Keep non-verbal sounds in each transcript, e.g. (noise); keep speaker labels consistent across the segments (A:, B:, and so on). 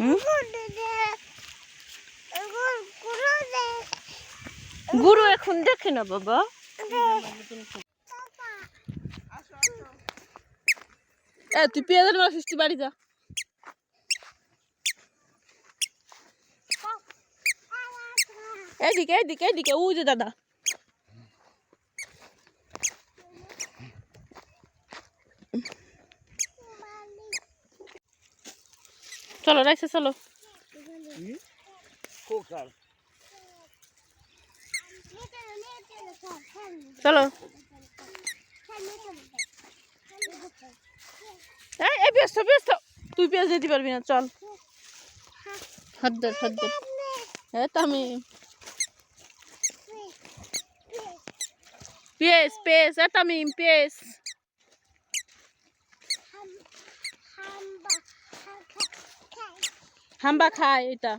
A: (laughs) গুরু এখন দেখে না, বাবা। এ, তুই পেঁয়াজের মাছ তুই বাড়ি যা। এদিকে এদিকে এদিকে যে দাদা। চলো রাইসে চলো। চলো। এই ব্যস্ত ব্যস্ত। তুই পেঁয়াজ দিতে পারবি না চল। হাত ধর হাত ধর। হ্যাঁ তামি। পেঁয়াজ পেঁয়াজ এ তামিম পেঁয়াজ। হাম্বা খায় এটা।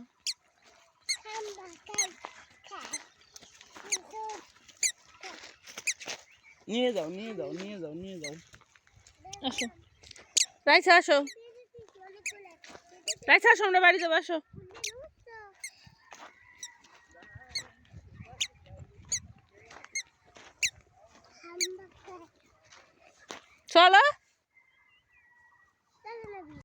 B: নিয়ে যাও নিয়ে যাও নিয়ে যাও নিয়ে যাও।
A: আসো। রাইসা আসো। রাইসা আসো আমরা বাড়ি যাব আসো। চলো।